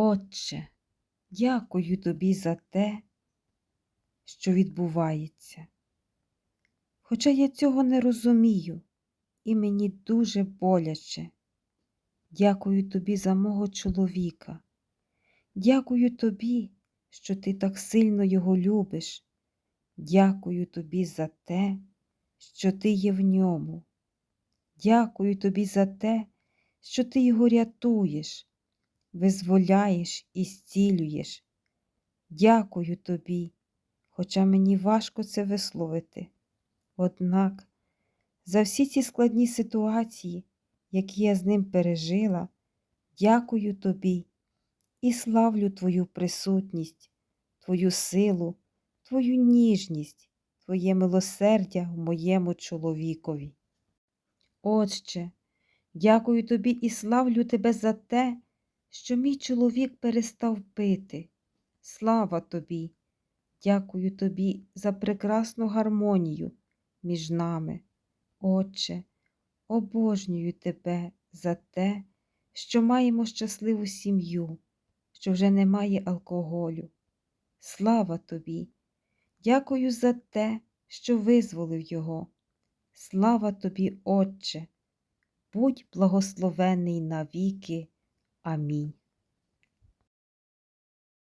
Отче, дякую тобі за те, що відбувається. Хоча я цього не розумію, і мені дуже боляче. Дякую тобі за мого чоловіка. Дякую тобі, що ти так сильно його любиш. Дякую тобі за те, що ти є в ньому. Дякую тобі за те, що ти його рятуєш, визволяєш і зцілюєш. Дякую тобі, хоча мені важко це висловити. Однак за всі ці складні ситуації, які я з ним пережила, дякую тобі і славлю Твою присутність, Твою силу, Твою ніжність, Твоє милосердя в моєму чоловікові. Отче, дякую тобі і славлю тебе за те, що мій чоловік перестав пити. Слава тобі! Дякую тобі за прекрасну гармонію між нами. Отче, обожнюю тебе за те, що маємо щасливу сім'ю, що вже немає алкоголю. Слава тобі! Дякую за те, що визволив його. Слава тобі, Отче! Будь благословений навіки. Амінь.